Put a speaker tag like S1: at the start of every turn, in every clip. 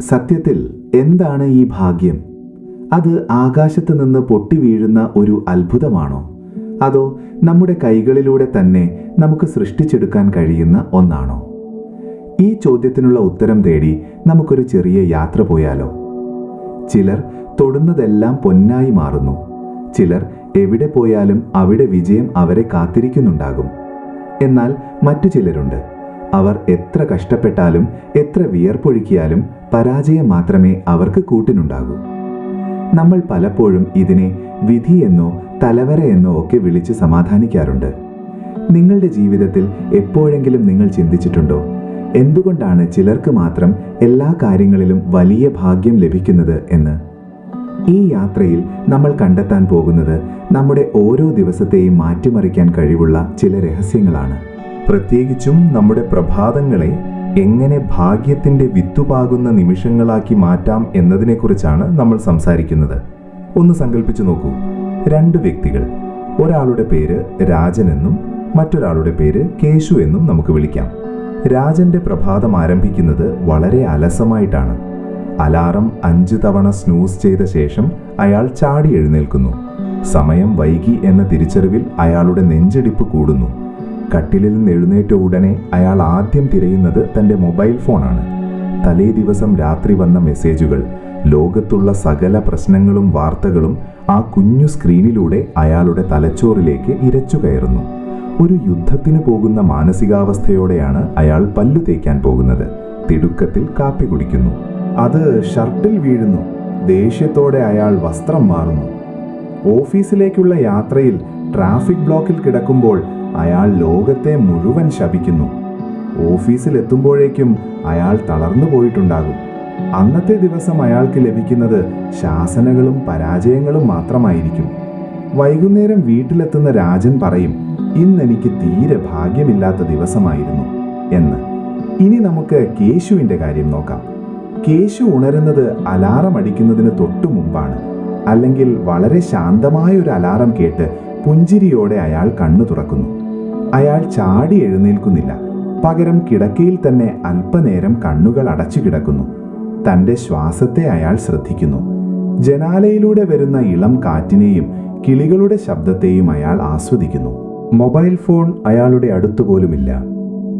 S1: സത്യത്തിൽ എന്താണ് ഈ ഭാഗ്യം? അത് ആകാശത്ത് നിന്ന് പൊട്ടി വീഴുന്ന ഒരു അത്ഭുതമാണോ? അതോ നമ്മുടെ കൈകളിലൂടെ തന്നെ നമുക്ക് സൃഷ്ടിച്ചെടുക്കാൻ കഴിയുന്ന ഒന്നാണോ? ഈ ചോദ്യത്തിനുള്ള ഉത്തരം തേടി നമുക്കൊരു ചെറിയ യാത്ര പോയാലോ? ചിലർ തൊടുന്നതെല്ലാം പൊന്നായി മാറുന്നു. ചിലർ എവിടെ പോയാലും അവിടെ വിജയം അവരെ കാത്തിരിക്കുന്നുണ്ടാകും. എന്നാൽ മറ്റു ചിലരുണ്ട്. അവർ എത്ര കഷ്ടപ്പെട്ടാലും എത്ര വിയർപ്പൊഴുക്കിയാലും പരാജയം മാത്രമേ അവർക്ക് കൂട്ടിനുണ്ടാകൂ. നമ്മൾ പലപ്പോഴും ഇതിനെ വിധിയെന്നോ എന്നോ തലവര എന്നോ ഒക്കെ വിളിച്ച് സമാധാനിക്കാറുണ്ട്. നിങ്ങളുടെ ജീവിതത്തിൽ എപ്പോഴെങ്കിലും നിങ്ങൾ ചിന്തിച്ചിട്ടുണ്ടോ? എന്തുകൊണ്ടാണ് ചിലർക്ക് മാത്രം എല്ലാ കാര്യങ്ങളിലും വലിയ ഭാഗ്യം ലഭിക്കുന്നത് എന്ന്? ഈ യാത്രയിൽ നമ്മൾ കണ്ടെത്താൻ പോകുന്നത് നമ്മുടെ ഓരോ ദിവസത്തെയും മാറ്റിമറിക്കാൻ കഴിവുള്ള ചില രഹസ്യങ്ങളാണ്. പ്രത്യേകിച്ചും നമ്മുടെ പ്രഭാതങ്ങളെ എങ്ങനെ ഭാഗ്യത്തിന്റെ വിത്തുപാകുന്ന നിമിഷങ്ങളാക്കി മാറ്റാം എന്നതിനെക്കുറിച്ചാണ് നമ്മൾ സംസാരിക്കുന്നത്. ഒന്ന് സങ്കല്പിച്ചു നോക്കൂ. രണ്ട് വ്യക്തികൾ. ഒരാളുടെ പേര് രാജൻ എന്നും മറ്റൊരാളുടെ പേര് കേശു എന്നും നമുക്ക് വിളിക്കാം. രാജന്റെ പ്രഭാതം ആരംഭിക്കുന്നത് വളരെ അലസമായിട്ടാണ്. അലാറം അഞ്ച് തവണ സ്നൂസ് ചെയ്ത ശേഷം അയാൾ ചാടി എഴുന്നേൽക്കുന്നു. സമയം വൈകി എന്ന തിരിച്ചറിവിൽ അയാളുടെ നെഞ്ചിടിപ്പ് കൂടുന്നു. കട്ടിലിൽ നിന്ന് എഴുന്നേറ്റ ഉടനെ അയാൾ ആദ്യം തിരയുന്നത് തന്റെ മൊബൈൽ ഫോണാണ്. തലേ ദിവസം രാത്രി വന്ന മെസ്സേജുകൾ ലോകത്തുള്ള സകല പ്രശ്നങ്ങളും വാർത്തകളും ആ കുഞ്ഞു സ്ക്രീനിലൂടെ അയാളുടെ തലച്ചോറിലേക്ക് ഇരച്ചു കയറുന്നു. ഒരു യുദ്ധത്തിന് പോകുന്ന മാനസികാവസ്ഥയോടെയാണ് അയാൾ പല്ലു തേക്കാൻ പോകുന്നത്. തിടുക്കത്തിൽ കാപ്പി കുടിക്കുന്നു. അത് ഷർട്ടിൽ വീഴുന്നു. ദേഷ്യത്തോടെ അയാൾ വസ്ത്രം മാറുന്നു. ഓഫീസിലേക്കുള്ള യാത്രയിൽ ട്രാഫിക് ബ്ലോക്കിൽ കിടക്കുമ്പോൾ അയാൾ ലോകത്തെ മുഴുവൻ ശപിക്കുന്നു. ഓഫീസിൽ എത്തുമ്പോഴേക്കും അയാൾ തളർന്നു പോയിട്ടുണ്ടാകും. അന്നത്തെ ദിവസം അയാൾക്ക് ലഭിക്കുന്നത് ശാസനകളും പരാജയങ്ങളും മാത്രമായിരിക്കും. വൈകുന്നേരം വീട്ടിലെത്തുന്ന രാജൻ പറയും ഇന്നെനിക്ക് തീരെ ഭാഗ്യമില്ലാത്ത ദിവസമായിരുന്നു എന്ന്. ഇനി നമുക്ക് കേശുവിന്റെ കാര്യം നോക്കാം. കേശു ഉണരുന്നത് അലാറം അടിക്കുന്നതിന് തൊട്ടു മുമ്പാണ്. അല്ലെങ്കിൽ വളരെ ശാന്തമായ ഒരു അലാറം കേട്ട് പുഞ്ചിരിയോടെ അയാൾ കണ്ണു തുറക്കുന്നു. അയാൾ ചാടി എഴുന്നേൽക്കുന്നില്ല. പകരം കിടക്കയിൽ തന്നെ അല്പനേരം കണ്ണുകൾ അടച്ചു കിടക്കുന്നു. തന്റെ ശ്വാസത്തെ അയാൾ ശ്രദ്ധിക്കുന്നു. ജനാലയിലൂടെ വരുന്ന ഇളം കാറ്റിനെയും കിളികളുടെ ശബ്ദത്തെയും അയാൾ ആസ്വദിക്കുന്നു. മൊബൈൽ ഫോൺ അയാളുടെ അടുത്തുപോലുമില്ല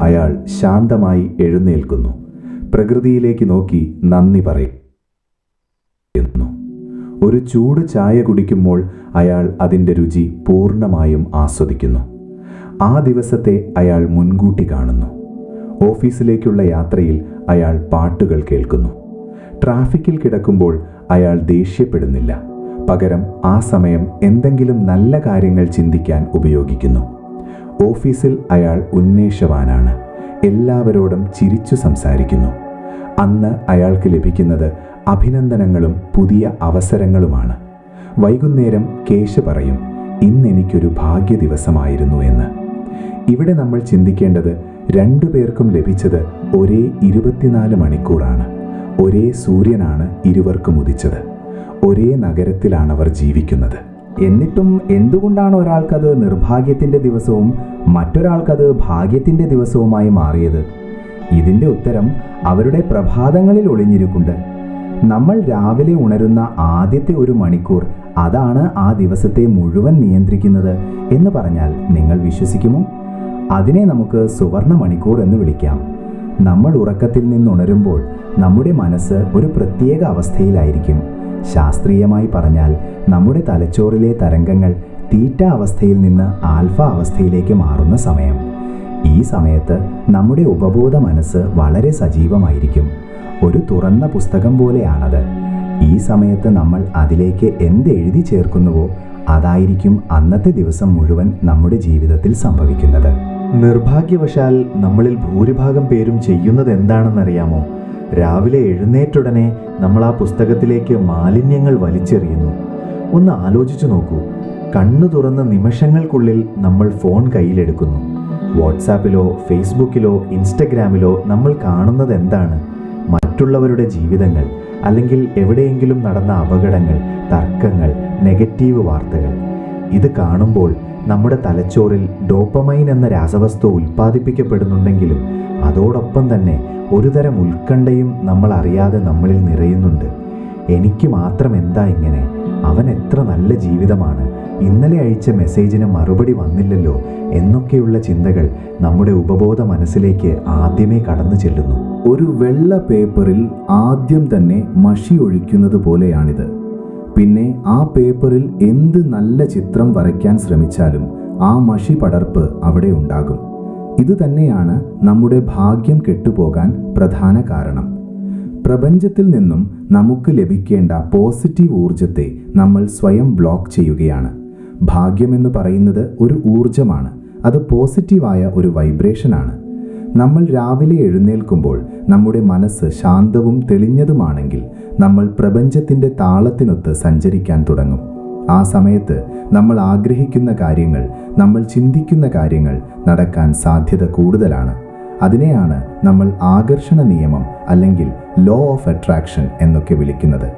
S1: അയാൾ ശാന്തമായി എഴുന്നേൽക്കുന്നു. പ്രകൃതിയിലേക്ക് നോക്കി നന്ദി പറയുന്നു. ഒരു ചൂട് ചായ കുടിക്കുമ്പോൾ അയാൾ അതിന്റെ രുചി പൂർണമായും ആസ്വദിക്കുന്നു. ആ ദിവസത്തെ അയാൾ മുൻകൂട്ടി കാണുന്നു. ഓഫീസിലേക്കുള്ള യാത്രയിൽ അയാൾ പാട്ടുകൾ കേൾക്കുന്നു. ട്രാഫിക്കിൽ കിടക്കുമ്പോൾ അയാൾ ദേഷ്യപ്പെടുന്നില്ല. പകരം ആ സമയം എന്തെങ്കിലും നല്ല കാര്യങ്ങൾ ചിന്തിക്കാൻ ഉപയോഗിക്കുന്നു. ഓഫീസിൽ അയാൾ ഉന്മേഷവാനാണ്. എല്ലാവരോടും ചിരിച്ചു സംസാരിക്കുന്നു. അന്ന് അയാൾക്ക് ലഭിക്കുന്നത് അഭിനന്ദനങ്ങളും പുതിയ അവസരങ്ങളുമാണ്. വൈകുന്നേരം കേശ പറയും ഇന്നെനിക്കൊരു ഭാഗ്യ ദിവസമായിരുന്നു എന്ന്. ഇവിടെ നമ്മൾ ചിന്തിക്കേണ്ടത് രണ്ടു പേർക്കും ലഭിച്ചത് ഒരേ ഇരുപത്തിനാല് മണിക്കൂറാണ്. ഒരേ സൂര്യനാണ് ഇരുവർക്കും ഉദിച്ചത്. ഒരേ നഗരത്തിലാണ് അവർ ജീവിക്കുന്നത്.
S2: എന്നിട്ടും എന്തുകൊണ്ടാണ് ഒരാൾക്കത് നിർഭാഗ്യത്തിന്റെ ദിവസവും മറ്റൊരാൾക്കത് ഭാഗ്യത്തിന്റെ ദിവസവുമായി മാറിയത്? ഇതിന്റെ ഉത്തരം അവരുടെ പ്രഭാതങ്ങളിൽ ഒളിഞ്ഞിരിക്കുന്നുണ്ട് നമ്മൾ രാവിലെ ഉണരുന്ന ആദ്യത്തെ ഒരു മണിക്കൂർ അതാണ് ആ ദിവസത്തെ മുഴുവൻ നിയന്ത്രിക്കുന്നത് എന്ന് പറഞ്ഞാൽ നിങ്ങൾ വിശ്വസിക്കുമോ? അതിനെ നമുക്ക് സുവർണ മണിക്കൂർ എന്ന് വിളിക്കാം. നമ്മൾ ഉറക്കത്തിൽ നിന്നുണരുമ്പോൾ നമ്മുടെ മനസ്സ് ഒരു പ്രത്യേക അവസ്ഥയിലായിരിക്കും. ശാസ്ത്രീയമായി പറഞ്ഞാൽ നമ്മുടെ തലച്ചോറിലെ തരംഗങ്ങൾ തീറ്റ അവസ്ഥയിൽ നിന്ന് ആൽഫ അവസ്ഥയിലേക്ക് മാറുന്ന സമയം. ഈ സമയത്ത് നമ്മുടെ ഉപബോധ മനസ്സ് വളരെ സജീവമായിരിക്കും. ഒരു തുറന്ന പുസ്തകം പോലെയാണത്. ഈ സമയത്ത് നമ്മൾ അതിലേക്ക് എന്ത് എഴുതി ചേർക്കുന്നുവോ അതായിരിക്കും അന്നത്തെ ദിവസം മുഴുവൻ നമ്മുടെ ജീവിതത്തിൽ സംഭവിക്കുന്നത്.
S1: നിർഭാഗ്യവശാൽ നമ്മളിൽ ഭൂരിഭാഗം പേരും ചെയ്യുന്നത് എന്താണെന്നറിയാമോ രാവിലെ എഴുന്നേറ്റുടനെ നമ്മൾ ആ പുസ്തകത്തിലേക്ക് മാലിന്യങ്ങൾ വലിച്ചെറിയുന്നു. ഒന്ന് ആലോചിച്ചു നോക്കൂ. കണ്ണു തുറന്ന നിമിഷങ്ങൾക്കുള്ളിൽ നമ്മൾ ഫോൺ കയ്യിലെടുക്കുന്നു. വാട്സാപ്പിലോ ഫേസ്ബുക്കിലോ ഇൻസ്റ്റഗ്രാമിലോ നമ്മൾ കാണുന്നത് എന്താണ് മറ്റുള്ളവരുടെ ജീവിതങ്ങൾ അല്ലെങ്കിൽ എവിടെയെങ്കിലും നടന്ന അപകടങ്ങൾ തർക്കങ്ങൾ നെഗറ്റീവ് വാർത്തകൾ. ഇത് കാണുമ്പോൾ
S3: നമ്മുടെ തലച്ചോറിൽ ഡോപ്പമൈൻ എന്ന രാസവസ്തു ഉൽപ്പാദിപ്പിക്കപ്പെടുന്നുണ്ടെങ്കിലും അതോടൊപ്പം തന്നെ ഒരുതരം ഉത്കണ്ഠയും നമ്മൾ അറിയാതെ നമ്മളിൽ നിറയുന്നുണ്ട്. എനിക്ക് മാത്രം എന്താ ഇങ്ങനെ? അവൻ എത്ര നല്ല ജീവിതമാണ്. ഇന്നലെ അയച്ച മെസ്സേജിന് മറുപടി വന്നില്ലല്ലോ എന്നൊക്കെയുള്ള ചിന്തകൾ നമ്മുടെ ഉപബോധ മനസ്സിലേക്ക് ആദ്യമേ കടന്നു ചെല്ലുന്നു.
S1: ഒരു വെള്ള പേപ്പറിൽ ആദ്യം തന്നെ മഷി ഒഴിക്കുന്നത് പോലെയാണിത്. പിന്നെ ആ പേപ്പറിൽ എന്ത് നല്ല ചിത്രം വരയ്ക്കാൻ ശ്രമിച്ചാലും ആ മഷി പടർപ്പ് അവിടെ ഉണ്ടാകും. ഇത് തന്നെയാണ് നമ്മുടെ ഭാഗ്യം കെട്ടുപോകാൻ പ്രധാന കാരണം. പ്രപഞ്ചത്തിൽ നിന്നും നമുക്ക് ലഭിക്കേണ്ട പോസിറ്റീവ് ഊർജത്തെ നമ്മൾ സ്വയം ബ്ലോക്ക് ചെയ്യുകയാണ്. ഭാഗ്യമെന്ന് പറയുന്നത് ഒരു ഊർജമാണ് അത് പോസിറ്റീവായ ഒരു വൈബ്രേഷനാണ്. നമ്മൾ രാവിലെ എഴുന്നേൽക്കുമ്പോൾ നമ്മുടെ മനസ്സ് ശാന്തവും തെളിഞ്ഞതുമാണെങ്കിൽ നമ്മൾ പ്രപഞ്ചത്തിന്റെ താളത്തിനൊത്ത് സഞ്ചരിക്കാൻ തുടങ്ങും. ആ സമയത്ത് നമ്മൾ ആഗ്രഹിക്കുന്ന കാര്യങ്ങൾ നമ്മൾ ചിന്തിക്കുന്ന കാര്യങ്ങൾ നടക്കാൻ സാധ്യത കൂടുതലാണ്. അതിനെയാണ് നമ്മൾ ആകർഷണ നിയമം അല്ലെങ്കിൽ ലോ ഓഫ് അട്രാക്ഷൻ എന്നൊക്കെ വിളിക്കുന്നത്.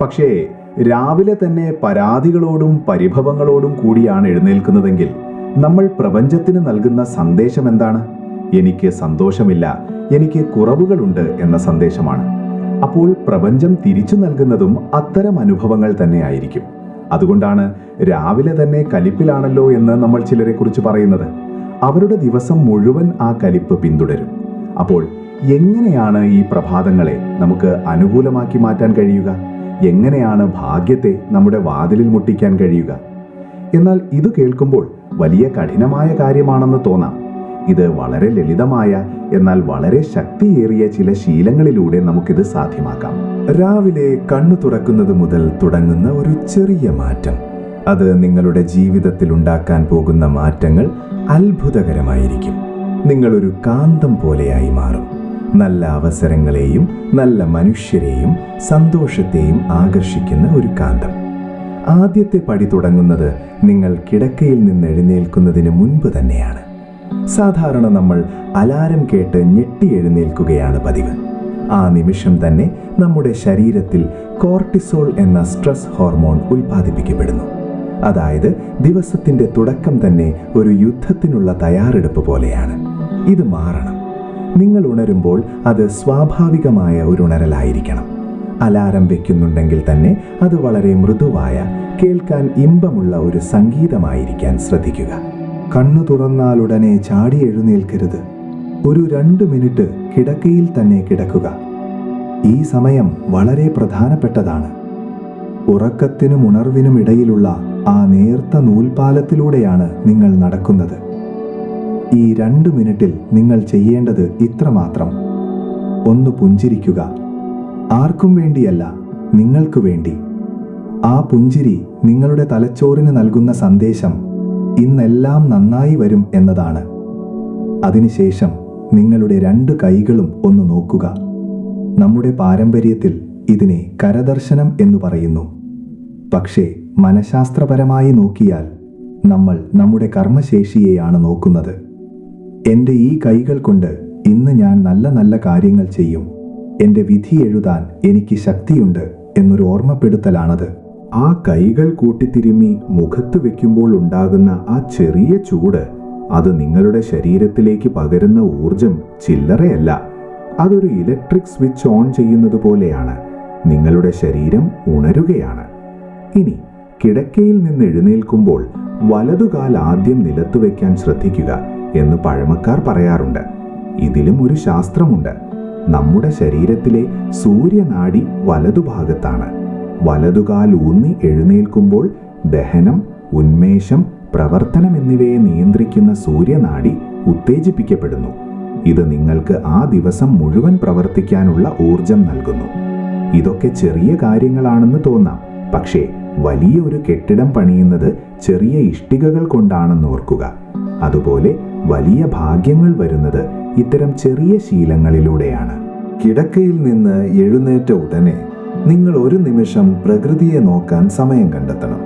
S3: പക്ഷേ രാവിലെ തന്നെ പരാതികളോടും പരിഭവങ്ങളോടും കൂടിയാണ് എഴുന്നേൽക്കുന്നതെങ്കിൽ നമ്മൾ പ്രപഞ്ചത്തിന് നൽകുന്ന സന്ദേശം എന്താണ്? എനിക്ക് സന്തോഷമില്ല എനിക്ക് കുറവുകളുണ്ട് എന്ന സന്ദേശമാണ്. അപ്പോൾ പ്രപഞ്ചം തിരിച്ചു നൽകുന്നതും അത്തരം അനുഭവങ്ങൾ തന്നെയായിരിക്കും. അതുകൊണ്ടാണ് രാവിലെ തന്നെ കലിപ്പിലാണല്ലോ എന്ന് നമ്മൾ ചിലരെക്കുറിച്ച് പറയുന്നത്. അവരുടെ ദിവസം മുഴുവൻ ആ കലിപ്പ് പിന്തുടരും. അപ്പോൾ എങ്ങനെയാണ് ഈ പ്രഭാതങ്ങളെ നമുക്ക് അനുകൂലമാക്കി മാറ്റാൻ കഴിയുക? എങ്ങനെയാണ് ഭാഗ്യത്തെ നമ്മുടെ വാതിലിൽ മുട്ടിക്കാൻ കഴിയുക? എന്നാൽ ഇത് കേൾക്കുമ്പോൾ വലിയ കഠിനമായ കാര്യമാണെന്ന് തോന്നാം. ഇത് വളരെ ലളിതമായ എന്നാൽ വളരെ ശക്തിയേറിയ ചില ശീലങ്ങളിലൂടെ നമുക്കിത് സാധ്യമാക്കാം.
S1: രാവിലെ കണ്ണു തുറക്കുന്നത് മുതൽ തുടങ്ങുന്ന ഒരു ചെറിയ മാറ്റം. അത് നിങ്ങളുടെ ജീവിതത്തിൽ ഉണ്ടാക്കാൻ പോകുന്ന മാറ്റങ്ങൾ അത്ഭുതകരമായിരിക്കും. നിങ്ങളൊരു കാന്തം പോലെയായി മാറും. നല്ല അവസരങ്ങളെയും നല്ല മനുഷ്യരെയും സന്തോഷത്തെയും ആകർഷിക്കുന്ന ഒരു കാന്തം. ആദ്യത്തെ പടി തുടങ്ങുന്നത് നിങ്ങൾ കിടക്കയിൽ നിന്ന് എഴുന്നേൽക്കുന്നതിന് മുൻപ് തന്നെയാണ്. സാധാരണ നമ്മൾ അലാരം കേട്ട് ഞെട്ടി എഴുന്നേൽക്കുകയാണ് പതിവ്. ആ നിമിഷം തന്നെ നമ്മുടെ ശരീരത്തിൽ കോർട്ടിസോൾ എന്ന സ്ട്രെസ് ഹോർമോൺ ഉൽപ്പാദിപ്പിക്കപ്പെടുന്നു. അതായത് ദിവസത്തിന്റെ തുടക്കം തന്നെ ഒരു യുദ്ധത്തിനുള്ള തയ്യാറെടുപ്പ് പോലെയാണ്. ഇത് മാറണം. നിങ്ങൾ ഉണരുമ്പോൾ അത് സ്വാഭാവികമായ ഒരു ഉണരലായിരിക്കണം. അലാരം വെക്കുന്നുണ്ടെങ്കിൽ തന്നെ അത് വളരെ മൃദുവായ കേൾക്കാൻ ഇമ്പമുള്ള ഒരു സംഗീതമായിരിക്കാൻ ശ്രദ്ധിക്കുക. കണ്ണു തുറന്നാലുടനെ ചാടി എഴുന്നേൽക്കരുത്. ഒരു രണ്ട് മിനിറ്റ് കിടക്കയിൽ തന്നെ കിടക്കുക. ഈ സമയം വളരെ പ്രധാനപ്പെട്ടതാണ്. ഉറക്കത്തിനും ഉണർവിനും ഇടയിലുള്ള ആ നേർത്ത നൂൽപാലത്തിലൂടെയാണ് നിങ്ങൾ നടക്കുന്നത്. ഈ രണ്ട് മിനിറ്റിൽ നിങ്ങൾ ചെയ്യേണ്ടത് ഇത്രമാത്രം. ഒന്ന് പുഞ്ചിരിക്കുക. ആർക്കും വേണ്ടിയല്ല നിങ്ങൾക്ക് വേണ്ടി. ആ പുഞ്ചിരി നിങ്ങളുടെ തലച്ചോറിന് നൽകുന്ന സന്ദേശം ഇന്നെല്ലാം നന്നായി വരും എന്നതാണ്. അതിനുശേഷം നിങ്ങളുടെ രണ്ട് കൈകളും ഒന്ന് നോക്കുക. നമ്മുടെ പാരമ്പര്യത്തിൽ ഇതിനെ കരദർശനം എന്ന് പറയുന്നു. പക്ഷേ മനഃശാസ്ത്രപരമായി നോക്കിയാൽ നമ്മൾ നമ്മുടെ കർമ്മശേഷിയെയാണ് നോക്കുന്നത്. എന്റെ ഈ കൈകൾ കൊണ്ട് ഇന്ന് ഞാൻ നല്ല നല്ല കാര്യങ്ങൾ ചെയ്യും. എന്റെ വിധി എഴുതാൻ എനിക്ക് ശക്തിയുണ്ട് എന്നൊരു ഓർമ്മപ്പെടുത്തലാണത്. ആ കൈകൾ കൂട്ടിത്തിരുമ്മി മുഖത്ത് വെക്കുമ്പോൾ ഉണ്ടാകുന്ന ആ ചെറിയ ചൂട് അത് നിങ്ങളുടെ ശരീരത്തിലേക്ക് പകരുന്ന ഊർജം ചില്ലറയല്ല. അതൊരു ഇലക്ട്രിക് സ്വിച്ച് ഓൺ ചെയ്യുന്നത് പോലെയാണ്. നിങ്ങളുടെ ശരീരം ഉണരുകയാണ്. ഇനി കിടക്കയിൽ നിന്ന് എഴുന്നേൽക്കുമ്പോൾ വലതുകാൽ ആദ്യം നിലത്ത് വയ്ക്കാൻ ശ്രദ്ധിക്കുക എന്ന് പഴമക്കാർ പറയാറുണ്ട്. ഇതിലും ഒരു ശാസ്ത്രമുണ്ട്. നമ്മുടെ ശരീരത്തിലെ സൂര്യനാടി വലതുഭാഗത്താണ്. വലതുകാൽ ഊന്നി എഴുന്നേൽക്കുമ്പോൾ ദഹനം ഉന്മേഷം പ്രവർത്തനം എന്നിവയെ നിയന്ത്രിക്കുന്ന സൂര്യനാടി ഉത്തേജിപ്പിക്കപ്പെടുന്നു. ഇത് നിങ്ങൾക്ക് ആ ദിവസം മുഴുവൻ പ്രവർത്തിക്കാനുള്ള ഊർജം നൽകുന്നു. ഇതൊക്കെ ചെറിയ കാര്യങ്ങളാണെന്ന് തോന്നാം പക്ഷേ വലിയ ഒരു കെട്ടിടം പണിയുന്നത് ചെറിയ ഇഷ്ടികകൾ കൊണ്ടാണെന്ന് ഓർക്കുക. അതുപോലെ വലിയ ഭാഗ്യങ്ങൾ വരുന്നത് ഇത്തരം ചെറിയ ശീലങ്ങളിലൂടെയാണ്. കിടക്കയിൽ നിന്ന് എഴുന്നേറ്റ ഉടനെ നിങ്ങൾ ഒരു നിമിഷം പ്രകൃതിയെ നോക്കാൻ സമയം കണ്ടെത്തണം.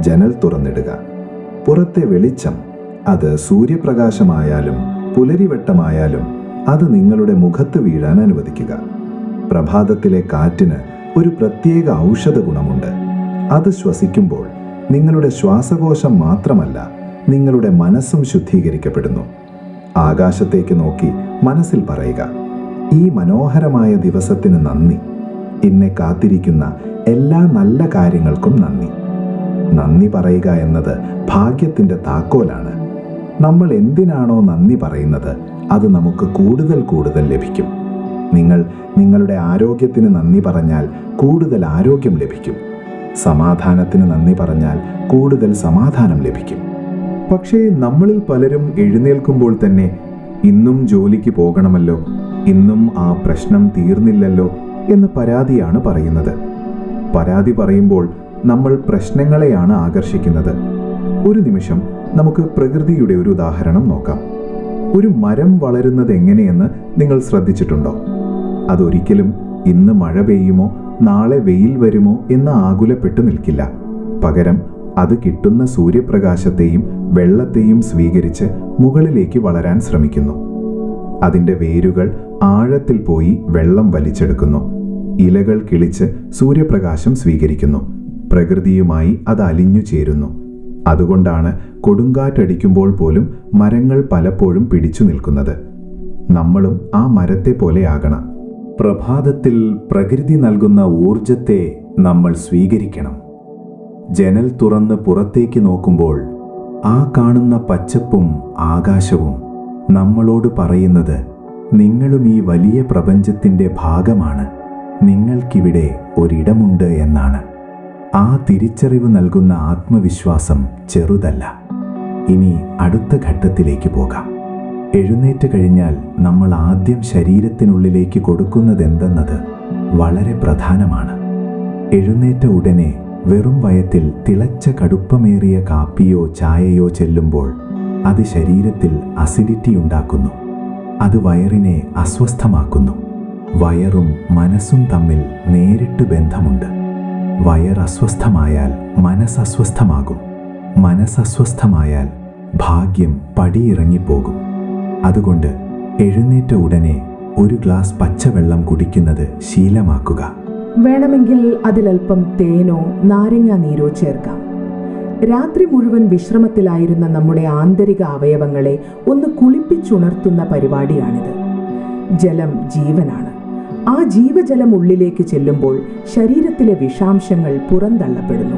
S1: ജനൽ തുറന്നിടുക. പുറത്തെ വെളിച്ചം അത് സൂര്യപ്രകാശമായാലും പുലരിവട്ടമായാലും അത് നിങ്ങളുടെ മുഖത്ത് വീഴാൻ അനുവദിക്കുക. പ്രഭാതത്തിലെ കാറ്റിന് ഒരു പ്രത്യേക ഔഷധ ഗുണമുണ്ട്. അത് ശ്വസിക്കുമ്പോൾ നിങ്ങളുടെ ശ്വാസകോശം മാത്രമല്ല നിങ്ങളുടെ മനസ്സും ശുദ്ധീകരിക്കപ്പെടുന്നു. ആകാശത്തേക്ക് നോക്കി മനസ്സിൽ പറയുക ഈ മനോഹരമായ ദിവസത്തിന് നന്ദി. എന്നെ കാത്തിരിക്കുന്ന എല്ലാ നല്ല കാര്യങ്ങൾക്കും നന്ദി. നന്ദി പറയുക എന്നത് ഭാഗ്യത്തിന്റെ താക്കോലാണ്. നമ്മൾ എന്തിനാണോ നന്ദി പറയുന്നത് അത് നമുക്ക് കൂടുതൽ കൂടുതൽ ലഭിക്കും. നിങ്ങൾ നിങ്ങളുടെ ആരോഗ്യത്തിന് നന്ദി പറഞ്ഞാൽ കൂടുതൽ ആരോഗ്യം ലഭിക്കും. സമാധാനത്തിന് നന്ദി പറഞ്ഞാൽ കൂടുതൽ സമാധാനം ലഭിക്കും. പക്ഷേ നമ്മളിൽ പലരും എഴുന്നേൽക്കുമ്പോൾ തന്നെ ഇന്നും ജോലിക്ക് പോകണമല്ലോ ഇന്നും ആ പ്രശ്നം തീർന്നില്ലല്ലോ എന്ന പരാതിയാണ് പറയുന്നത്. പരാതി പറയുമ്പോൾ നമ്മൾ പ്രശ്നങ്ങളെയാണ് ആകർഷിക്കുന്നത്. ഒരു നിമിഷം നമുക്ക് പ്രകൃതിയുടെ ഒരു ഉദാഹരണം നോക്കാം. ഒരു മരം വളരുന്നത് എങ്ങനെയെന്ന് നിങ്ങൾ ശ്രദ്ധിച്ചിട്ടുണ്ടോ? അതൊരിക്കലും ഇന്ന് മഴ പെയ്യുമോ നാളെ വെയിൽ വരുമോ എന്ന് ആകുലപ്പെട്ടു നിൽക്കില്ല. പകരം അത് കിട്ടുന്ന സൂര്യപ്രകാശത്തെയും വെള്ളത്തെയും സ്വീകരിച്ച് മുകളിലേക്ക് വളരാൻ ശ്രമിക്കുന്നു. അതിന്റെ വേരുകൾ ആഴത്തിൽ പോയി വെള്ളം വലിച്ചെടുക്കുന്നു. ഇലകൾ കിളിച്ച് സൂര്യപ്രകാശം സ്വീകരിക്കുന്നു. പ്രകൃതിയുമായി അത് അലിഞ്ഞു ചേരുന്നു. അതുകൊണ്ടാണ് കൊടുങ്കാറ്റടിക്കുമ്പോൾ പോലും മരങ്ങൾ പലപ്പോഴും പിടിച്ചു നിൽക്കുന്നത്. നമ്മളും ആ മരത്തെ പോലെയാകണം പ്രഭാതത്തിൽ പ്രകൃതി നൽകുന്ന ഊർജത്തെ നമ്മൾ സ്വീകരിക്കണം. ജനൽ തുറന്ന് പുറത്തേക്ക് നോക്കുമ്പോൾ ആ കാണുന്ന പച്ചപ്പും ആകാശവും നമ്മളോട് പറയുന്നത് നിങ്ങളും ഈ വലിയ പ്രപഞ്ചത്തിന്റെ ഭാഗമാണ്. നിങ്ങൾക്കിവിടെ ഒരിടമുണ്ട് എന്നാണ്. ആ തിരിച്ചറിവ് നൽകുന്ന ആത്മവിശ്വാസം ചെറുതല്ല. ഇനി അടുത്ത ഘട്ടത്തിലേക്ക് പോകാം. എഴുന്നേറ്റ് കഴിഞ്ഞാൽ നമ്മൾ ആദ്യം ശരീരത്തിനുള്ളിലേക്ക് കൊടുക്കുന്നത് കൊടുക്കുന്നതെന്തെന്നത് വളരെ പ്രധാനമാണ്. എഴുന്നേറ്റ ഉടനെ വെറും വയത്തിൽ തിളച്ച കടുപ്പമേറിയ കാപ്പിയോ ചായയോ ചെല്ലുമ്പോൾ അത് ശരീരത്തിൽ അസിഡിറ്റി ഉണ്ടാക്കുന്നു. അത് വയറിനെ അസ്വസ്ഥമാക്കുന്നു. വയറും മനസ്സും തമ്മിൽ നേരിട്ട് ബന്ധമുണ്ട്. വയർ അസ്വസ്ഥമായാൽ മനസ്സസ്വസ്ഥമാകും. മനസ്സസ്വസ്ഥമായാൽ ഭാഗ്യം പടിയിറങ്ങിപ്പോകും. അതുകൊണ്ട് എഴുന്നേറ്റ ഉടനെ ഒരു ഗ്ലാസ് പച്ചവെള്ളം കുടിക്കുന്നത് ശീലമാക്കുക.
S4: വേണമെങ്കിൽ അതിലൽപ്പം തേനോ നാരങ്ങാനീരോ ചേർക്കാം. രാത്രി മുഴുവൻ വിശ്രമത്തിലായിരുന്ന നമ്മുടെ ആന്തരിക അവയവങ്ങളെ ഒന്ന് കുളിപ്പിച്ചുണർത്തുന്ന പരിപാടിയാണിത്. ജലം ജീവനാണ്. ആ ജീവജലം ഉള്ളിലേക്ക് ചെല്ലുമ്പോൾ ശരീരത്തിലെ വിഷാംശങ്ങൾ പുറന്തള്ളപ്പെടുന്നു.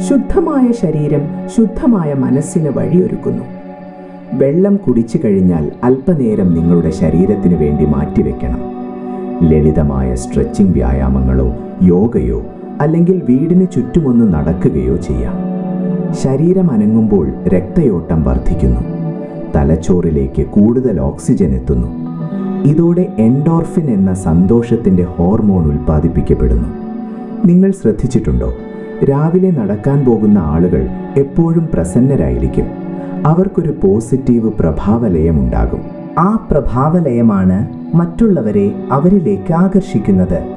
S4: ശുദ്ധമായ ശരീരം ശുദ്ധമായ മനസ്സിന് വഴിയൊരുക്കുന്നു. വെള്ളം കുടിച്ചു കഴിഞ്ഞാൽ അല്പനേരം നിങ്ങളുടെ ശരീരത്തിന് വേണ്ടി മാറ്റിവെക്കണം. ലളിതമായ സ്ട്രെച്ചിങ് വ്യായാമങ്ങളോ യോഗയോ അല്ലെങ്കിൽ വീടിന് ചുറ്റുമൊന്ന് നടക്കുകയോ ചെയ്യാം. ശരീരം അനങ്ങുമ്പോൾ രക്തയോട്ടം വർദ്ധിക്കുന്നു. തലച്ചോറിലേക്ക് കൂടുതൽ ഓക്സിജൻ എത്തുന്നു. ഇതോടെ എൻഡോർഫിൻ എന്ന സന്തോഷത്തിന്റെ ഹോർമോൺ ഉൽപ്പാദിപ്പിക്കപ്പെടുന്നു. നിങ്ങൾ ശ്രദ്ധിച്ചിട്ടുണ്ടോ? രാവിലെ നടക്കാൻ പോകുന്ന ആളുകൾ എപ്പോഴും പ്രസന്നരായിരിക്കും. അവർക്കൊരു പോസിറ്റീവ് പ്രഭാവലയമുണ്ടാകും.
S5: ആ പ്രഭാവലയമാണ് മറ്റുള്ളവരെ അവരിലേക്ക് ആകർഷിക്കുന്നത്.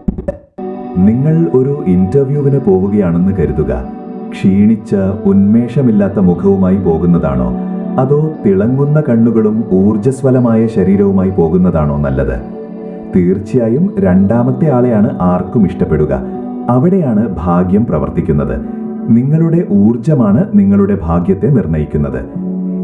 S1: നിങ്ങൾ ഒരു ഇന്റർവ്യൂവിന് പോവുകയാണെന്ന് കരുതുക. ക്ഷീണിച്ച ഉന്മേഷമില്ലാത്ത മുഖവുമായി പോകുന്നതാണോ? അതോ തിളങ്ങുന്ന കണ്ണുകളും ഊർജസ്വലമായ ശരീരവുമായി പോകുന്നതാണോ നല്ലത്? തീർച്ചയായും രണ്ടാമത്തെ ആളെയാണ് ആർക്കും ഇഷ്ടപ്പെടുക. അവിടെയാണ് ഭാഗ്യം പ്രവർത്തിക്കുന്നത്. നിങ്ങളുടെ ഊർജമാണ് നിങ്ങളുടെ ഭാഗ്യത്തെ നിർണയിക്കുന്നത്.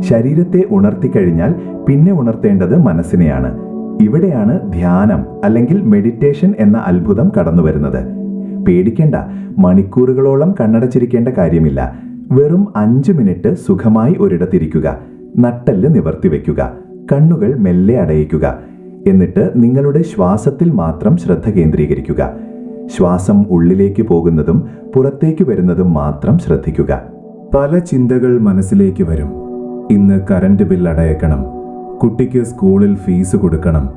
S1: ശരീരത്തെ ഉണർത്തിക്കഴിഞ്ഞാൽ പിന്നെ ഉണർത്തേണ്ടത് മനസ്സിനെയാണ്. ഇവിടെയാണ് ധ്യാനം അല്ലെങ്കിൽ മെഡിറ്റേഷൻ എന്ന അത്ഭുതം കടന്നു വരുന്നത് പേടിക്കേണ്ട. മണിക്കൂറുകളോളം കണ്ണടച്ചിരിക്കേണ്ട കാര്യമില്ല. വെറും അഞ്ച് മിനിറ്റ് സുഖമായി ഒരിടത്തിരിക്കുക. നട്ടൽ നിവർത്തി വയ്ക്കുക കണ്ണുകൾ മെല്ലെ അടയിക്കുക. എന്നിട്ട് നിങ്ങളുടെ ശ്വാസത്തിൽ മാത്രം ശ്രദ്ധ കേന്ദ്രീകരിക്കുക. ശ്വാസം ഉള്ളിലേക്ക് പോകുന്നതും പുറത്തേക്ക് വരുന്നതും മാത്രം ശ്രദ്ധിക്കുക. പല ചിന്തകൾ മനസ്സിലേക്ക് വരും. ഇന്ന് കറണ്ട് ബിൽ അടയക്കണം. കുട്ടിക്ക് സ്കൂളിൽ ഫീസ് കൊടുക്കണം.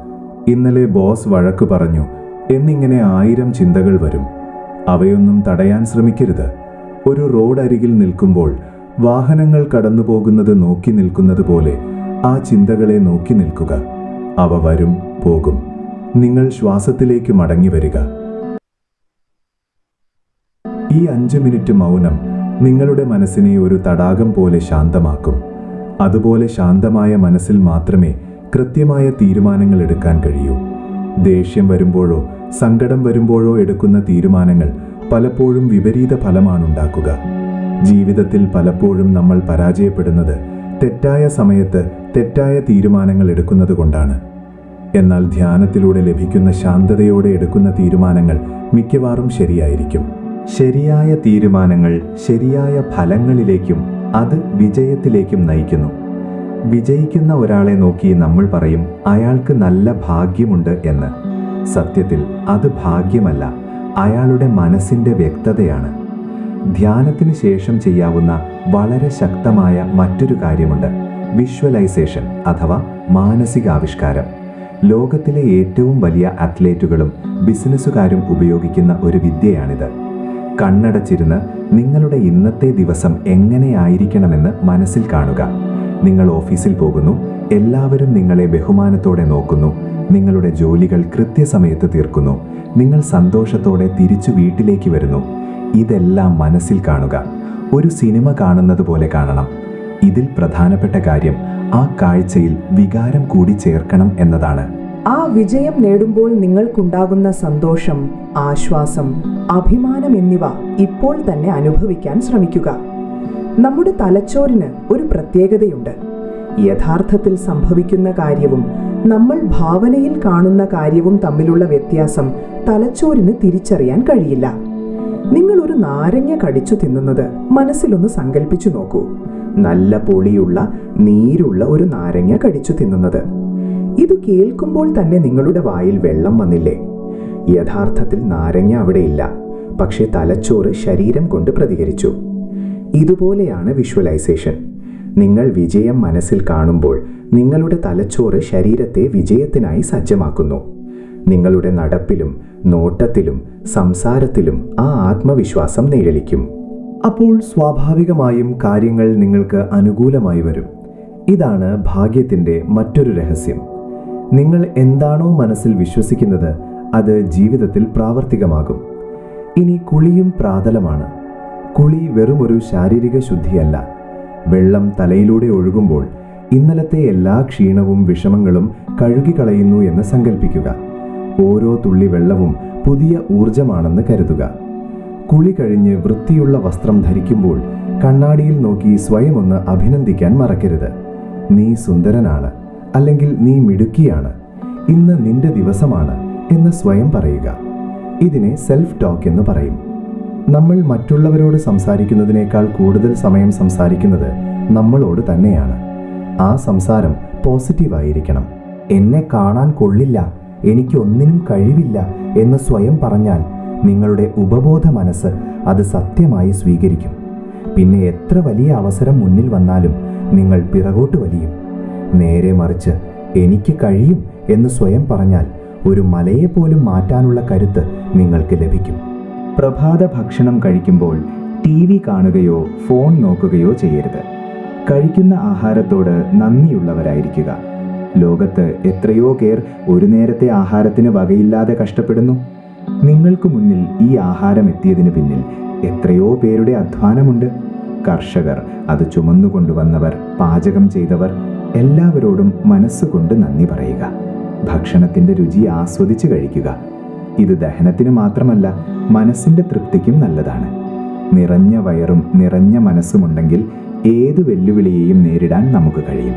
S1: ഇന്നലെ ബോസ് വഴക്ക് പറഞ്ഞു. എന്നിങ്ങനെ ആയിരം ചിന്തകൾ വരും. അവയൊന്നും തടയാൻ ശ്രമിക്കരുത്. ഒരു റോഡ് അരികിൽ നിൽക്കുമ്പോൾ വാഹനങ്ങൾ കടന്നു പോകുന്നത് നോക്കി നിൽക്കുന്നത് പോലെ ആ ചിന്തകളെ നോക്കി നിൽക്കുക. അവ വരും പോകും. നിങ്ങൾ ശ്വാസത്തിലേക്ക് മടങ്ങി വരിക. ഈ അഞ്ച് മിനിറ്റ് മൗനം നിങ്ങളുടെ മനസ്സിനെ ഒരു തടാകം പോലെ ശാന്തമാക്കും. അതുപോലെ ശാന്തമായ മനസ്സിൽ മാത്രമേ കൃത്യമായ തീരുമാനങ്ങൾ എടുക്കാൻ കഴിയൂ. ദേഷ്യം വരുമ്പോഴോ സങ്കടം വരുമ്പോഴോ എടുക്കുന്ന തീരുമാനങ്ങൾ പലപ്പോഴും വിപരീത ഫലമാണുണ്ടാക്കുക.
S6: ജീവിതത്തിൽ പലപ്പോഴും നമ്മൾ പരാജയപ്പെടുന്നത് തെറ്റായ സമയത്ത് തെറ്റായ തീരുമാനങ്ങൾ എടുക്കുന്നത് കൊണ്ടാണ്. എന്നാൽ ധ്യാനത്തിലൂടെ ലഭിക്കുന്ന ശാന്തതയോടെ എടുക്കുന്ന തീരുമാനങ്ങൾ മിക്കവാറും ശരിയായിരിക്കും. ശരിയായ തീരുമാനങ്ങൾ ശരിയായ ഫലങ്ങളിലേക്കും അത് വിജയത്തിലേക്കും നയിക്കുന്നു. വിജയിക്കുന്ന ഒരാളെ നോക്കി നമ്മൾ പറയും അയാൾക്ക് നല്ല ഭാഗ്യമുണ്ട് എന്ന്. സത്യത്തിൽ അത് ഭാഗ്യമല്ല അയാളുടെ മനസ്സിന്റെ വ്യക്തതയാണ്. ധ്യാനത്തിന് ശേഷം ചെയ്യാവുന്ന വളരെ ശക്തമായ മറ്റൊരു കാര്യമുണ്ട് വിഷ്വലൈസേഷൻ അഥവാ മാനസികാവിഷ്കാരം. ലോകത്തിലെ ഏറ്റവും വലിയ അത്ലറ്റുകളും ബിസിനസ്സുകാരും ഉപയോഗിക്കുന്ന ഒരു വിദ്യയാണിത്. കണ്ണടച്ചിരുന്ന് നിങ്ങളുടെ ഇന്നത്തെ ദിവസം എങ്ങനെയായിരിക്കണമെന്ന് മനസ്സിൽ കാണുക. നിങ്ങൾ ഓഫീസിൽ പോകുന്നു. എല്ലാവരും നിങ്ങളെ ബഹുമാനത്തോടെ നോക്കുന്നു. നിങ്ങളുടെ ജോലികൾ കൃത്യസമയത്ത് തീർക്കുന്നു. നിങ്ങൾ സന്തോഷത്തോടെ തിരിച്ചു വീട്ടിലേക്ക് വരുന്നു. ഇതെല്ലാം മനസ്സിൽ കാണുക. ഒരു സിനിമ കാണുന്നത് പോലെ കാണണം. ഇതിൽ പ്രധാനപ്പെട്ട കാര്യം ആ കാഴ്ചയിൽ വികാരം കൂടി ചേർക്കണം എന്നതാണ്.
S4: ആ വിജയം നേടുമ്പോൾ നിങ്ങൾക്കുണ്ടാകുന്ന സന്തോഷം ആശ്വാസം അഭിമാനം എന്നിവ ഇപ്പോൾ തന്നെ അനുഭവിക്കാൻ ശ്രമിക്കുക. നമ്മുടെ തലച്ചോറിന് ഒരു പ്രത്യേകതയുണ്ട്. യഥാർത്ഥത്തിൽ സംഭവിക്കുന്ന കാര്യവും നമ്മൾ ഭാവനയിൽ കാണുന്ന കാര്യവും തമ്മിലുള്ള വ്യത്യാസം തലച്ചോറിന് തിരിച്ചറിയാൻ കഴിയില്ല. നിങ്ങൾ ഒരു നാരങ്ങ കടിച്ചു തിന്നുന്നത് മനസ്സിലൊന്ന് സങ്കല്പിച്ചു നോക്കൂ. നല്ല പൊളിയുള്ള നീരുള്ള ഒരു നാരങ്ങ കടിച്ചു തിന്നുന്നത്. ഇത് കേൾക്കുമ്പോൾ തന്നെ നിങ്ങളുടെ വായിൽ വെള്ളം വന്നില്ലേ? യഥാർത്ഥത്തിൽ നാരങ്ങ അവിടെയില്ല പക്ഷേ തലച്ചോറ് ശരീരം കൊണ്ട് പ്രതികരിച്ചു. ഇതുപോലെയാണ് വിഷ്വലൈസേഷൻ നിങ്ങൾ വിജയം മനസ്സിൽ കാണുമ്പോൾ നിങ്ങളുടെ തലച്ചോറ് ശരീരത്തെ വിജയത്തിനായി സജ്ജമാക്കുന്നു. നിങ്ങളുടെ നടപ്പിലും നോട്ടത്തിലും സംസാരത്തിലും ആ ആത്മവിശ്വാസം നിഴലിക്കും.
S1: അപ്പോൾ സ്വാഭാവികമായും കാര്യങ്ങൾ നിങ്ങൾക്ക് അനുകൂലമായി വരും. ഇതാണ് ഭാഗ്യത്തിന്റെ മറ്റൊരു രഹസ്യം. നിങ്ങൾ എന്താണോ മനസ്സിൽ വിശ്വസിക്കുന്നത് അത് ജീവിതത്തിൽ പ്രാവർത്തികമാകും. ഇനി കുളിയും പ്രാതലമാണ്. കുളി വെറും ഒരു ശാരീരിക ശുദ്ധിയല്ല. വെള്ളം തലയിലൂടെ ഒഴുകുമ്പോൾ ഇന്നലത്തെ എല്ലാ ക്ഷീണവും വിഷമങ്ങളും കഴുകിക്കളയുന്നു എന്ന് സങ്കല്പിക്കുക ഓരോ തുള്ളി വെള്ളവും പുതിയ ഊർജമാണെന്ന് കരുതുക. കുളി കഴിഞ്ഞ് വൃത്തിയുള്ള വസ്ത്രം ധരിക്കുമ്പോൾ കണ്ണാടിയിൽ നോക്കി സ്വയം ഒന്ന് അഭിനന്ദിക്കാൻ മറക്കരുത്. നീ സുന്ദരനാണ് അല്ലെങ്കിൽ നീ മിടുക്കിയാണ് ഇന്ന് നിന്റെ ദിവസമാണ് എന്ന് സ്വയം പറയുക. ഇതിനെ സെൽഫ് ടോക്ക് എന്ന് പറയും. നമ്മൾ മറ്റുള്ളവരോട് സംസാരിക്കുന്നതിനേക്കാൾ കൂടുതൽ സമയം സംസാരിക്കുന്നത് നമ്മളോട് തന്നെയാണ്. ആ സംസാരം പോസിറ്റീവായിരിക്കണം. എന്നെ കാണാൻ കൊള്ളില്ല എനിക്ക് ഒന്നിനും കഴിവില്ല എന്ന് സ്വയം പറഞ്ഞാൽ നിങ്ങളുടെ ഉപബോധ മനസ്സ് അത് സത്യമായി സ്വീകരിക്കും. പിന്നെ എത്ര വലിയ അവസരം മുന്നിൽ വന്നാലും നിങ്ങൾ പിറകോട്ട് വലിയും. നേരെ മറിച്ച് എനിക്ക് കഴിയും എന്ന് സ്വയം പറഞ്ഞാൽ ഒരു മലയെ പോലും മാറ്റാനുള്ള കരുത്ത് നിങ്ങൾക്ക് ലഭിക്കും. പ്രഭാത ഭക്ഷണം കഴിക്കുമ്പോൾ ടി വി കാണുകയോ ഫോൺ നോക്കുകയോ ചെയ്യരുത്. കഴിക്കുന്ന ആഹാരത്തോട് നന്ദിയുള്ളവരായിരിക്കുക. ലോകത്ത് എത്രയോ പേർ ഒരു നേരത്തെ ആഹാരത്തിന് വകയില്ലാതെ കഷ്ടപ്പെടുന്നു. നിങ്ങൾക്ക് മുന്നിൽ ഈ ആഹാരം എത്തിയതിന് പിന്നിൽ എത്രയോ പേരുടെ അധ്വാനമുണ്ട്. കർഷകർ അത് ചുമന്നുകൊണ്ടുവന്നവർ പാചകം ചെയ്തവർ എല്ലാവരോടും മനസ്സുകൊണ്ട് നന്ദി പറയുക. ഭക്ഷണത്തിന്റെ രുചി ആസ്വദിച്ച് കഴിക്കുക. ഇത് ദഹനത്തിന് മാത്രമല്ല മനസ്സിന്റെ തൃപ്തിക്കും നല്ലതാണ്. നിറഞ്ഞ വയറും നിറഞ്ഞ മനസ്സുമുണ്ടെങ്കിൽ ഏത് വെല്ലുവിളിയെയും നേരിടാൻ നമുക്ക് കഴിയും.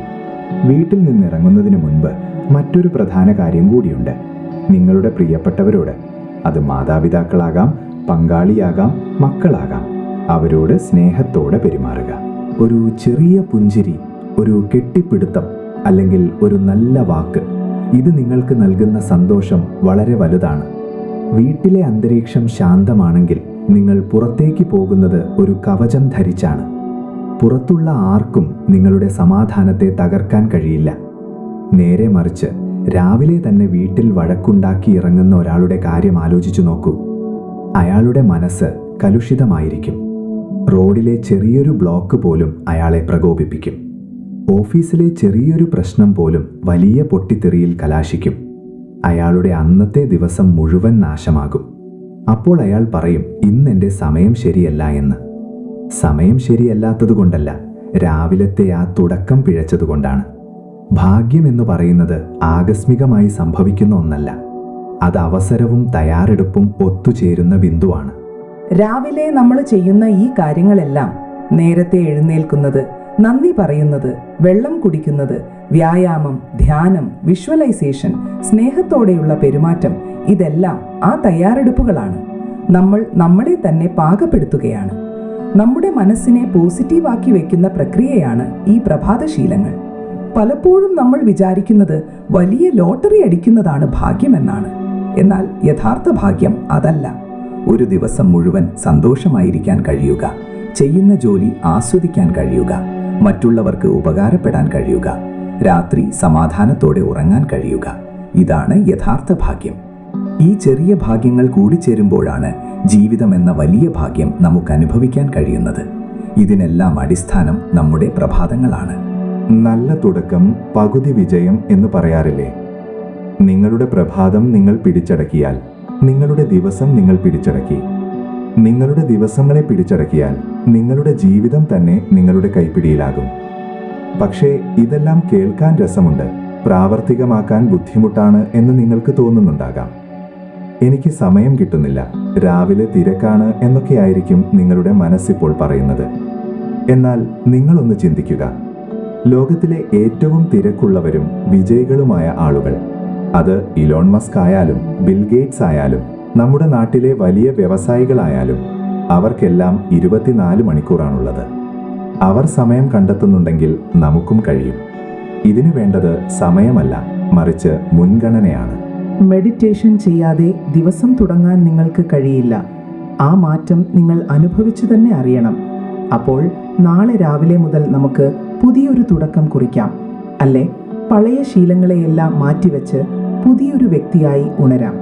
S1: വീട്ടിൽ നിന്നിറങ്ങുന്നതിന് മുൻപ് മറ്റൊരു പ്രധാന കാര്യം കൂടിയുണ്ട്. നിങ്ങളുടെ പ്രിയപ്പെട്ടവരോട് അത് മാതാപിതാക്കളാകാം പങ്കാളിയാകാം മക്കളാകാം അവരോട് സ്നേഹത്തോടെ പെരുമാറുക. ഒരു ചെറിയ പുഞ്ചിരി ഒരു കെട്ടിപ്പിടുത്തം അല്ലെങ്കിൽ ഒരു നല്ല വാക്ക് ഇത് നിങ്ങൾക്ക് നൽകുന്ന സന്തോഷം വളരെ വലുതാണ്. വീട്ടിലെ അന്തരീക്ഷം ശാന്തമാണെങ്കിൽ നിങ്ങൾ പുറത്തേക്ക് പോകുന്നത് ഒരു കവചം ധരിച്ചാണ്. പുറത്തുള്ള ആർക്കും നിങ്ങളുടെ സമാധാനത്തെ തകർക്കാൻ കഴിയില്ല. നേരെ മറിച്ച് രാവിലെ തന്നെ വീട്ടിൽ വഴക്കുണ്ടാക്കി ഇറങ്ങുന്ന ഒരാളുടെ കാര്യം ആലോചിച്ചു നോക്കൂ. അയാളുടെ മനസ്സ് കലുഷിതമായിരിക്കും. റോഡിലെ ചെറിയൊരു ബ്ലോക്ക് പോലും അയാളെ പ്രകോപിപ്പിക്കും. ഓഫീസിലെ ചെറിയൊരു പ്രശ്നം പോലും വലിയ പൊട്ടിത്തെറിയിൽ കലാശിക്കും. അയാളുടെ അന്നത്തെ ദിവസം മുഴുവൻ നാശമാകും. അപ്പോൾ അയാൾ പറയും ഇന്ന് ഇന്നെന്റെ സമയം ശരിയല്ല എന്ന്. സമയം ശരിയല്ലാത്തതുകൊണ്ടല്ല രാവിലത്തെ ആ തുടക്കം പിഴച്ചതുകൊണ്ടാണ്. ഭാഗ്യം എന്ന് പറയുന്നത് ആകസ്മികമായി സംഭവിക്കുന്ന ഒന്നല്ല. അത് അവസരവും തയ്യാറെടുപ്പും ഒത്തുചേരുന്ന ബിന്ദുവാണ്.
S4: രാവിലെ നമ്മൾ ചെയ്യുന്ന ഈ കാര്യങ്ങളെല്ലാം നേരത്തെ എഴുന്നേൽക്കുന്നത് നന്ദി പറയുന്നത് വെള്ളം കുടിക്കുന്നത് വ്യായാമം ധ്യാനം വിഷ്വലൈസേഷൻ സ്നേഹത്തോടെയുള്ള പെരുമാറ്റം ഇതെല്ലാം ആ തയ്യാറെടുപ്പുകളാണ്. നമ്മൾ നമ്മളെ തന്നെ പാകപ്പെടുത്തുകയാണ്. നമ്മുടെ മനസ്സിനെ പോസിറ്റീവാക്കി വെക്കുന്ന പ്രക്രിയയാണ് ഈ പ്രഭാതശീലങ്ങൾ. പലപ്പോഴും നമ്മൾ വിചാരിക്കുന്നത് വലിയ ലോട്ടറി അടിക്കുന്നതാണ് ഭാഗ്യമെന്നാണ്. എന്നാൽ യഥാർത്ഥ ഭാഗ്യം അതല്ല. ഒരു ദിവസം മുഴുവൻ സന്തോഷമായിരിക്കാൻ കഴിയുക ചെയ്യുന്ന ജോലി ആസ്വദിക്കാൻ കഴിയുക മറ്റുള്ളവർക്ക് ഉപകാരപ്പെടാൻ കഴിയുക രാത്രി സമാധാനത്തോടെ ഉറങ്ങാൻ കഴിയുക. ഇതാണ് യഥാർത്ഥ ഭാഗ്യം. ഈ ചെറിയ ഭാഗ്യങ്ങൾ കൂടിച്ചേരുമ്പോഴാണ് ജീവിതം എന്ന വലിയ ഭാഗ്യം നമുക്ക് അനുഭവിക്കാൻ കഴിയുന്നത്. ഇതിനെല്ലാം അടിസ്ഥാനം നമ്മുടെ പ്രഭാതങ്ങളാണ്.
S1: നല്ല തുടക്കം പകുതി വിജയം എന്ന് പറയാറില്ലേ? നിങ്ങളുടെ പ്രഭാതം നിങ്ങൾ പിടിച്ചടക്കിയാൽ നിങ്ങളുടെ ദിവസം നിങ്ങൾ പിടിച്ചടക്കി. നിങ്ങളുടെ ദിവസങ്ങളെ പിടിച്ചടക്കിയാൽ നിങ്ങളുടെ ജീവിതം തന്നെ നിങ്ങളുടെ കൈപ്പിടിയിലാകും. പക്ഷേ ഇതെല്ലാം കേൾക്കാൻ രസമുണ്ട്. പ്രാവർത്തികമാക്കാൻ ബുദ്ധിമുട്ടാണ് എന്ന് നിങ്ങൾക്ക് തോന്നുന്നുണ്ടാകാം. എനിക്ക് സമയം കിട്ടുന്നില്ല. രാവിലെ തിരക്കാണ് എന്നൊക്കെയായിരിക്കും നിങ്ങളുടെ മനസ്സിപ്പോൾ പറയുന്നത്. എന്നാൽ നിങ്ങളൊന്ന് ചിന്തിക്കുക. ലോകത്തിലെ ഏറ്റവും തിരക്കുള്ളവരും വിജയികളുമായ ആളുകൾ. അത് ഇലോൺ മസ്ക് ആയാലും ബിൽ ഗേറ്റ്സ് ആയാലും നമ്മുടെ നാട്ടിലെ വലിയ വ്യവസായികളായാലും അവർക്കെല്ലാം ഇരുപത്തിനാല് മണിക്കൂറാണുള്ളത്. അവർ സമയം കണ്ടെത്തുന്നുണ്ടെങ്കിൽ നമുക്കും കഴിയും. ഇതിനു വേണ്ടത് സമയമല്ല മറിച്ച് മുൻഗണനയാണ്.
S4: മെഡിറ്റേഷൻ ചെയ്യാതെ ദിവസം തുടങ്ങാൻ നിങ്ങൾക്ക് കഴിയില്ല. ആ മാറ്റം നിങ്ങൾ അനുഭവിച്ചു തന്നെ അറിയണം. അപ്പോൾ നാളെ രാവിലെ മുതൽ നമുക്ക് പുതിയൊരു തുടക്കം കുറിക്കാം. അല്ലെ? പഴയ ശീലങ്ങളെയെല്ലാം മാറ്റിവെച്ച് പുതിയൊരു വ്യക്തിയായി ഉണരാം.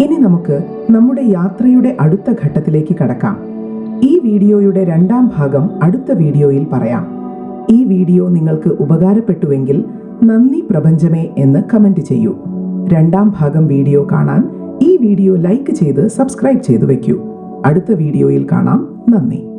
S4: ഇനി നമുക്ക് നമ്മുടെ യാത്രയുടെ അടുത്ത ഘട്ടത്തിലേക്ക് കടക്കാം. ഈ വീഡിയോയുടെ രണ്ടാം ഭാഗം അടുത്ത വീഡിയോയിൽ പറയാം. ഈ വീഡിയോ നിങ്ങൾക്ക് ഉപകാരപ്പെട്ടുവെങ്കിൽ നന്ദി പ്രപഞ്ചമേ എന്ന് കമന്റ് ചെയ്യൂ. രണ്ടാം ഭാഗം വീഡിയോ കാണാൻ ഈ വീഡിയോ ലൈക്ക് ചെയ്ത് സബ്സ്ക്രൈബ് ചെയ്തു വയ്ക്കൂ. അടുത്ത വീഡിയോയിൽ കാണാം. നന്ദി.